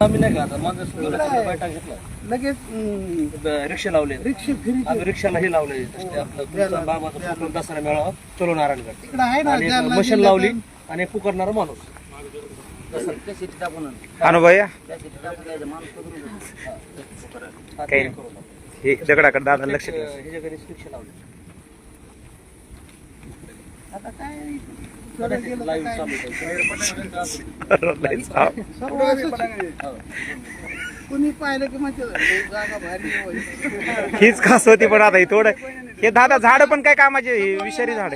आम्ही नाही का. बैठक घेतला लगेच रिक्षा लावले. रिक्षा फिरी आम्ही रिक्षालाही लावले आपलं तुमचा बाबाचा फोटो दसरा मेळावा. चलो नारायणगड तिकडे आहे ना आणि एक जालना मशीन. लावली आणि एक पुकारणारा माणूस. अनुभया हा, काही. हे दगडाकडे दादा लक्ष ठेवा. रिक्षा लावली. आता काय चालू. कुणी पाहिलं की म्हणजे जागा भारी. हीच खास होती पण आता हे थोडं हे दादा झाड पण काय कामाचे हे विषारी झाड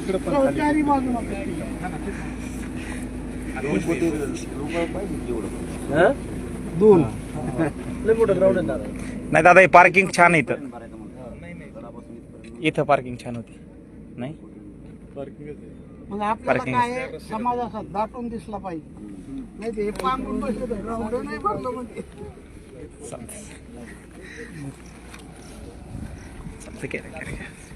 चारी बाजूला दोन लय मोठं ग्राउंड आहे दादा नाही दादा हे पार्किंग छान आहे इथं. इथं पार्किंग छान होती. नाही? मग आपल्याला Parking. काय आहे, समाज असा दाटून दिसला पाहिजे. नाही ते हे पांघरून बसलं तर नाही भरलं म्हणजे. चालतंय. चालतंय केलं केलं केलं.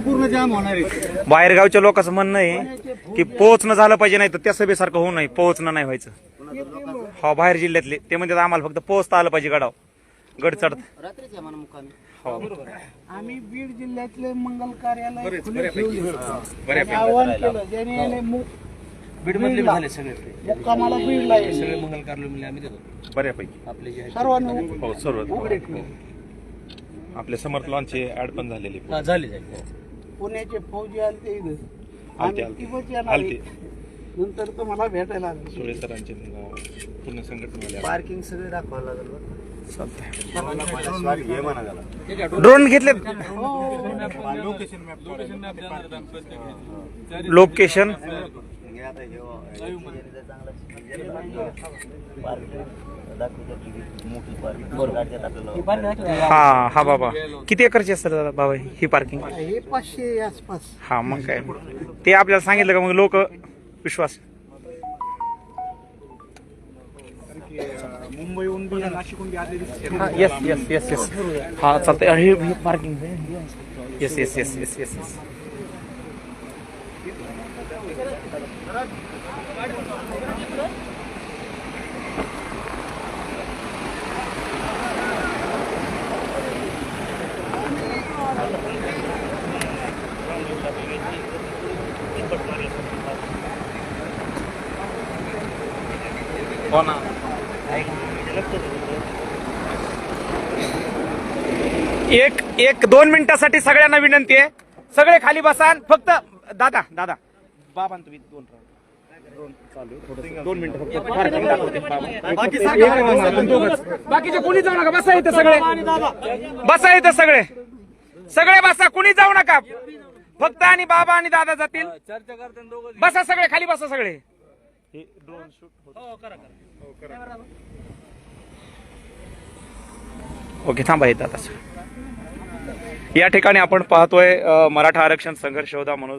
पूर्ण जाम होणार आहे बाहेरगावच्या लोकांचं म्हणणं आहे की पोहोचणं झालं पाहिजे नाही तर त्या सभेसारखं होऊ नये पोहोचणं नाही व्हायचं. हा बाहेर जिल्ह्यातले ते म्हणतात आम्हाला फक्त पोहोचता आलं पाहिजे गडाव गड चढ हो. आम्ही बीड जिल्ह्यातले मंगल कार्यालय खुले ठेवले. आव्हान केलं ज्याने याने मु- झाले सगळे ते. मुक्कामाला बीडला येईल. सगळे मंगल आम्ही देतो. बऱ्यापैकी. आपले जे आहेत सर्वांनी हो सर्व आपले समर्थ लॉनचे ऍड पण झालेले हा, झाले झाले. पुण्याचे फौजी आले ते इथं. आलते, आलते. येणार आलते. आहे. नंतर तर मला भेटायला आले. सुळे सरांचे पूर्ण संघटना पार्किंग सगळे दाखवावं लागेल ड्रोन घेतले. लोकेशन. हा हा बाबा. किती एकरची असतात दादा बाबा ही? पार्किंग हे पाचशे आसपास. हा मग काय. ते आपल्याला सांगितलं का मग लोक? विश्वास. येस येस येस येस हा चालतंय. अरे हे parking yes yes yes yes yes yes हो एक एक दोन मिनिटासाठी सगळ्यांना विनंती आहे. सगळे खाली बसान फक्त दादा दादा. बाबा तुम्ही दोन मिनिटं फक्त. बाकीचे कुणी जाऊ नका. बसा इथं सगळे. बसा इथं सगळे. सगळे बसा. कुणी जाऊ नका. फक्त आणि बाबा आणि दादा जातील. बसा सगळे खाली बसा सगळे. ओके थांबा येत आता या ठिकाणी आपण पाहतोय मराठा आरक्षण संघर्ष होता म्हणून.